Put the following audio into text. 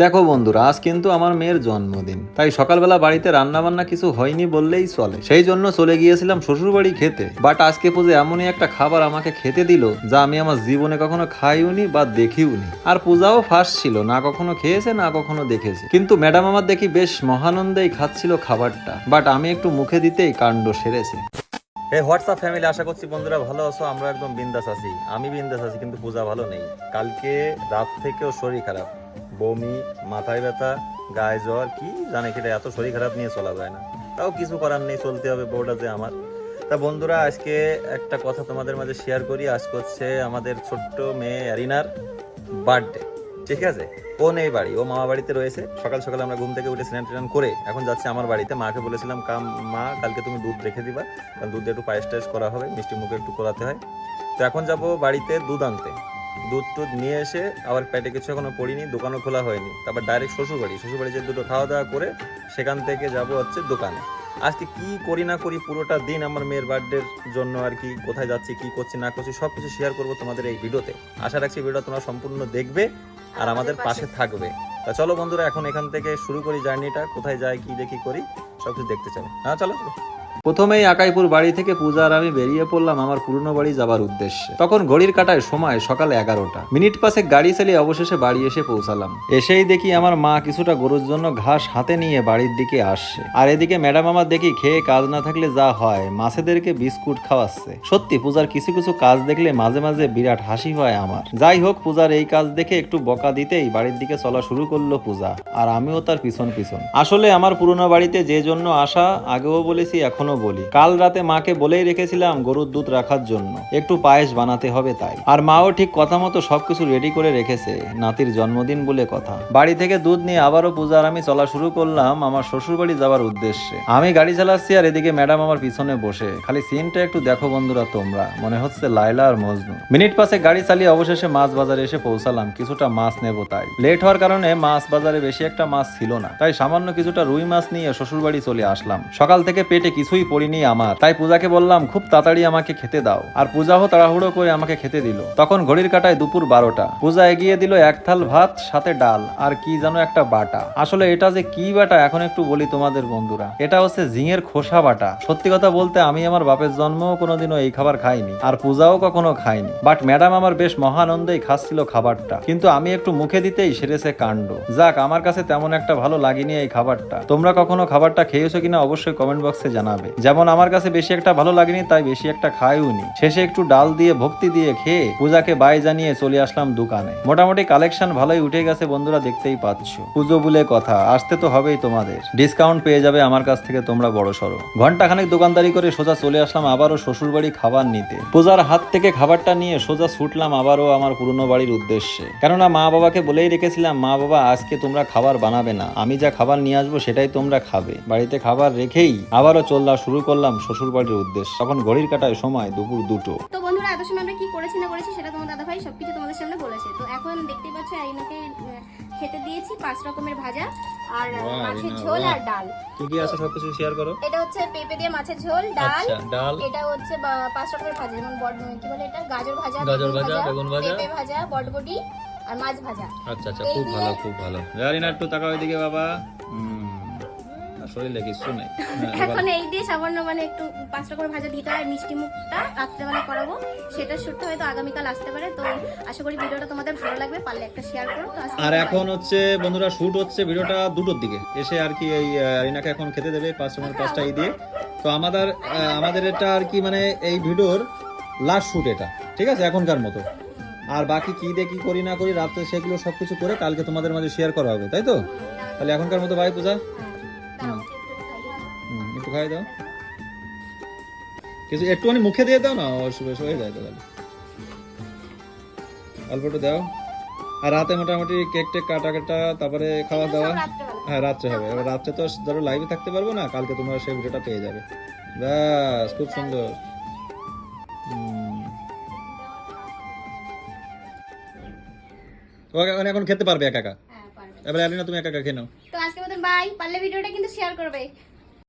দেখো বন্ধুরা, আজ কিন্তু আমার মেয়ের জন্মদিন। তাই সকালবেলা বাড়িতে রান্না বান্না কিছু হয়নি বললেই চলে। সেই জন্য চলে গিয়েছিলাম শ্বশুরবাড়ি খেতে। বাট আজকে পুজো এমনই একটা খাবার আমাকে খেতে দিল, যা আমি আমার জীবনে কখনো খাইওনি বা দেখিওনি। আর পূজাও ফার্স্ট ছিল, না কখনো খেয়েছে, না কখনো দেখেছে। কিন্তু ম্যাডাম আমার দেখি বেশ মহানন্দেই খাচ্ছিল খাবারটা। বাট আমি একটু মুখে দিতেই কাণ্ড সেরেছে। এই হোয়াটসঅ্যাপ ফ্যামিলি আশা করছি বন্ধুরা ভালো আছো। আমরা একদম বিন্দাস আছি। আমি বিন্দাস আছি, কিন্তু পূজা ভালো নেই। কালকে রাত থেকেও শরীর খারাপ। বমি, মাথায় ব্যথা, গায়ে জ্বর, কি জানে কিটা এত শরীর খারাপ নিয়ে চলা যায় না। তাও কিছু করার নেই, চলতে হবে বউটা যে আমার। তা বন্ধুরা, আজকে একটা কথা তোমাদের মাঝে শেয়ার করি। আজকে হচ্ছে আমাদের ছোট্ট মেয়ে অ্যারিনার বার্থডে ঠিক আছে? ও নেই বাড়ি, ও মামা বাড়িতে রয়েছে। সকাল সকাল আমরা ঘুম থেকে উঠে স্নান টান করে এখন যাচ্ছে আমার বাড়িতে। মাকে বলেছিলাম, কাম, মা, কালকে তুমি দুধ রেখে দিবা। কারণ দুধ একটু পায়েস টায়েস করা হবে, মিষ্টি মুখে একটু করাতে হয়। তো এখন যাব বাড়িতে দুধ আনতে। দুধ টুধ নিয়ে এসে আবার পেটে কিছু এখনও পড়িনি, দোকানও খোলা হয়নি। তারপর ডাইরেক্ট শ্বশুর বাড়ি শ্বশুর বাড়ি যে দুটো খাওয়া দাওয়া করে সেখান থেকে যাব হচ্ছে দোকানে। আজকে কি করি না করি পুরোটা দিন আমার মেয়ের বার্থডের জন্য আর কি, কোথায় যাচ্ছি, কি করছি, না করছি সব কিছু শেয়ার করব তোমাদের এই ভিডিওতে। আশা রাখছি ভিডিও তোমরা সম্পূর্ণ দেখবে আর আমাদের পাশে থাকবে। তা চলো বন্ধুরা, এখন এখান থেকে শুরু করি জার্নিটা, কোথায় যাই, কি দেখি করি সব কিছু দেখতে চাই। হ্যাঁ চলো। প্রথমেই আকাইপুর বাড়ি থেকে পূজা আর আমি বেরিয়ে পড়লাম আমার পুরনো বাড়ি যাবার উদ্দেশ্যে। তখন ঘড়ির কাটায় সময় সকাল এগারোটা। মিনিট পাশে গাড়ি চালিয়ে অবশেষে বাড়ি এসে পৌঁছালাম। এসেই দেখি আমার মা কিছুটা গরুর জন্য ঘাস হাতে নিয়ে বাড়ির দিকে আসছে। আর এদিকে ম্যাডাম আমার দেখি খেয়ে কাজ না থাকলে যা হয়, মাছেদেরকে বিস্কুট খাওয়াচ্ছে। সত্যি পূজার কিছু কিছু কাজ দেখলে মাঝে মাঝে বিরাট হাসি হয় আমার। যাই হোক, পূজার এই কাজ দেখে একটু বকা দিতেই বাড়ির দিকে চলা শুরু করল পূজা। আর আমিও তার পিছন পিছন। আসলে আমার পুরনো বাড়িতে যে জন্য আসা, আগেও বলেছি, এখনও বলি, কাল রাতে মাকে বলেই রেখেছিলাম গরুর দুধ রাখার জন্য। একটু পায়েস বানাতে হবে তাই। আর মাও ঠিক কথা মতো সবকিছু রেডি করে রেখেছে, নাতির জন্মদিন বলে কথা। বাড়ি থেকে দুধ নিয়ে আবারও পূজার আমি চলা শুরু করলাম আমার শ্বশুর বাড়ি যাওয়ার উদ্দেশ্যে। আমি গাড়ি চালাচ্ছি আর এদিকে ম্যাডাম আমার পিছনে বসে। খালি সিনটা একটু দেখো বন্ধুরা তোমরা। মনে হচ্ছে লাইলা আর মজনু। মিনিট পাশে গাড়ি চালিয়ে অবশেষে মাছ বাজারে এসে পৌঁছালাম। কিছুটা মাছ নেব তাই। লেট হওয়ার কারণে মাছ বাজারে বেশি একটা মাছ ছিল না। তাই সামান্য কিছুটা রুই মাছ নিয়ে শ্বশুর বাড়ি চলে আসলাম। সকাল থেকে পেটে কিছুই পড়িনি আমার। তাই পূজাকে বললাম, খুব তাড়াতাড়ি আমাকে খেতে দাও। আর পূজাও তাড়াহুড়ো করে আমাকে খেতে দিল। তখন ঘড়ির কাটায় দুপুর বারোটা। পূজা এগিয়ে দিল এক থাল ভাত, সাথে ডাল, আর কি যেন একটা বাটা। আসলে এটা যে কি বাটা, এখন একটু বলি তোমাদের বন্ধুরা। এটা হচ্ছে ঝিঙের খোসা বাটা। সত্যি কথা বলতে আমি আমার বাপের জন্মও কোনোদিনও এই খাবার খাইনি, আর পূজাও কখনো খাইনি। বাট ম্যাডাম আমার বেশ মহানন্দেই খাচ্ছিল খাবারটা। কিন্তু আমি একটু মুখে দিতেই সেরেছে কাণ্ড। যাক, আমার কাছে তেমন একটা ভালো লাগেনি এই খাবারটা। তোমরা কখনো খাবারটা খেয়েছো কিনা অবশ্যই কমেন্ট বক্সে জানাবে। যেমন আমার কাছে বেশি একটা ভালো লাগেনি, তাই বেশি একটা খাইওনি শেষে একটু ডাল দিয়ে ভক্তি দিয়ে খেয়ে পূজাকে বাই জানিয়ে চলে আসলাম দোকানে। মোটামুটি কালেকশন ভালোই উঠে গেছে বন্ধুরা, দেখতেই পাচ্ছ। পুজো বলে কথা, আসতে তো হবেই তোমাদের। ডিসকাউন্ট পেয়ে যাবে আমার কাছ থেকে তোমরা বড় সড়ো। ঘন্টাখানেক দোকানদারি করে সোজা চলে আসলাম আবারও শ্বশুরবাড়ি খাবার নিতে। পূজার হাত থেকে খাবারটা নিয়ে সোজা ছুটলাম আবারও আমার পুরনো বাড়ির উদ্দেশ্যে। কেননা মা বাবাকে বলেই রেখেছিলাম, মা বাবা, আজকে তোমরা খাবার বানাবে না। আমি যা খাবার নিয়ে আসব সেটাই তোমরা খাবে। বাড়িতে খাবার রেখেই আবারও চললা শুরু করলাম শ্বশুর বাড়ির উদ্দেশ্যে। তখন ঘড়ির কাটায় সময় দুপুর দুটো। তো বন্ধুরা এত সময় আমরা কি করেছি না করেছি সেটা তোমার দাদা ভাই সবকিছু তোমাদের সামনে বলেছে। তো এখন দেখতে পাচ্ছ আইনাকে খেতে দিয়েছি পাঁচ রকমের ভাজা আর মাছের ঝোল আর ডাল। কি কি আছে সবকিছু শেয়ার করো? এটা হচ্ছে পেঁপে দিয়ে মাছের ঝোল ডাল। আচ্ছা ডাল। এটা হচ্ছে বা- পাঁচ রকমের ভাজা যেমন বট কি বলে এটা? গাজর ভাজা গাজর ভাজা, বেগুন ভাজা। পেঁপে ভাজা বটবটি আর মাছ ভাজা। আচ্ছা আচ্ছা খুব ভালো খুব ভালো। জানি না একটু তাকাও এদিকে বাবা। হুম, শরীরে কিছু নেই। হ্যাঁ, এখন এই দিয়ে সামান্য মানে একটু পাঁচ রকমের ভাজা দিতে হয় মিষ্টি মুখটা রাত্রেবেলা করাবো। সেটা শুটটা হয়তো আগামীকাল আসতে পারে তো আশা করি ভিডিওটা তোমাদের ভালো লাগবে পারলে একটা শেয়ার করো আর এখন হচ্ছে বন্ধুরা শুট হচ্ছে ভিডিওটা দুটোর দিকে। এসে আর কি এই রিনাকে এখন খেতে দেবে পাঁচ সময় পাঁচটা এই দিয়ে। তো আমাদের আমাদের এটা আর কি মানে এই ভিডিওর লাস্ট শুট এটা ঠিক আছে এখনকার মতো। আর বাকি কি দিয়ে কি করি না করি রাত্রে সেগুলো সবকিছু করে কালকে তোমাদের মাঝে শেয়ার করা হবে তাই তো? তাহলে এখনকার মতো ভাই পূজা। হুম, দাও। কিছু একটুখানি মুখে দিয়ে দাও না? হয়ে যায় তাহলে। অল্প একটু দাও। আর রাতে মোটামুটি কেক টেক কাটা কাটা তারপরে খাওয়া দাওয়া। হ্যাঁ রাত্রে হবে। এবার রাত্রে তো ধরো লাইভে থাকতে পারব না কালকে তোমরা সেই ভিডিওটা পেয়ে যাবে। ব্যাস খুব সুন্দর। তোমাকে এখন- এখন খেতে পারবে একা একা? হ্যাঁ। এবার অ্যালিনা তুমি একা একা খেয়ে নাও। তো আজকের মতন বাই পারলে ভিডিওটা কিন্তু শেয়ার করবে।